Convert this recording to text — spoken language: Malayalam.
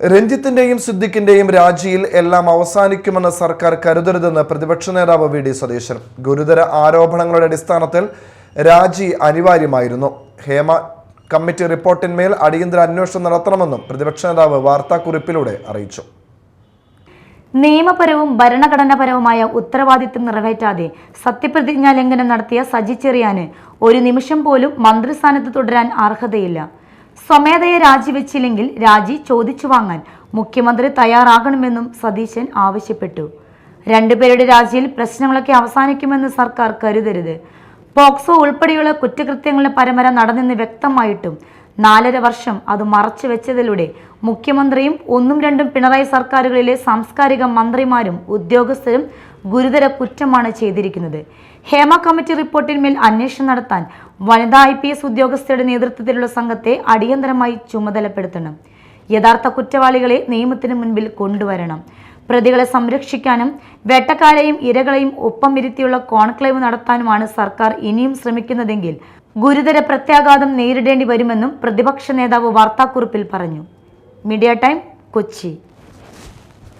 രഞ്ജിത്തിന്റെയും സിദ്ദിഖിന്റെയും രാജിയിൽ എല്ലാം അവസാനിക്കുമെന്ന് സർക്കാർ കരുതരുതെന്ന് പ്രതിപക്ഷ നേതാവ് വി ഡി സതീശൻ. ഗുരുതര ആരോപണങ്ങളുടെ അടിസ്ഥാനത്തിൽ രാജി അനിവാര്യമായിരുന്നു. ഹേമ കമ്മിറ്റി റിപ്പോർട്ടിന്മേൽ അടിയന്തര അന്വേഷണം നടത്തണമെന്നും പ്രതിപക്ഷ നേതാവ് വാർത്താക്കുറിപ്പിലൂടെ അറിയിച്ചു. നിയമപരവും ഭരണഘടനാപരവുമായ ഉത്തരവാദിത്തം നിറവേറ്റാതെ സത്യപ്രതിജ്ഞാ ലംഘനം നടത്തിയ സജി ചെറിയാന് ഒരു നിമിഷം പോലും മന്ത്രിസ്ഥാനത്ത് തുടരാൻ അർഹതയില്ല. സ്വമേധയെ രാജിവെച്ചില്ലെങ്കിൽ രാജി ചോദിച്ചു വാങ്ങാൻ മുഖ്യമന്ത്രി തയ്യാറാകണമെന്നും സതീശൻ ആവശ്യപ്പെട്ടു. രണ്ടുപേരുടെ രാജിയിൽ പ്രശ്നങ്ങളൊക്കെ അവസാനിക്കുമെന്ന് സർക്കാർ കരുതരുത്. പോക്സോ ഉൾപ്പെടെയുള്ള കുറ്റകൃത്യങ്ങളുടെ പരമ്പര നടന്നെന്ന് വ്യക്തമായിട്ടും നാലര വർഷം അത് മറച്ചു വെച്ചതിലൂടെ മുഖ്യമന്ത്രിയും ഒന്നും രണ്ടും പിണറായി സർക്കാരുകളിലെ സാംസ്കാരിക മന്ത്രിമാരും ഉദ്യോഗസ്ഥരും ഗുരുതര കുറ്റമാണ് ചെയ്തിരിക്കുന്നത്. ഹേമ കമ്മിറ്റി റിപ്പോർട്ടിന്മേൽ അന്വേഷണം നടത്താൻ വനിതാ ഐ പി എസ് ഉദ്യോഗസ്ഥരുടെ നേതൃത്വത്തിലുള്ള സംഘത്തെ അടിയന്തരമായി ചുമതലപ്പെടുത്തണം. യഥാർത്ഥ കുറ്റവാളികളെ നിയമത്തിന് മുൻപിൽ കൊണ്ടുവരണം. പ്രതികളെ സംരക്ഷിക്കാനും വേട്ടക്കാരെയും ഇരകളെയും ഒപ്പം ഇരുത്തിയുള്ള കോൺക്ലേവ് നടത്താനുമാണ് സർക്കാർ ഇനിയും ശ്രമിക്കുന്നതെങ്കിൽ ഗുരുതര പ്രത്യാഘാതം നേരിടേണ്ടി വരുമെന്നും പ്രതിപക്ഷ നേതാവ് വാർത്താക്കുറിപ്പിൽ പറഞ്ഞു. Media time Kochi.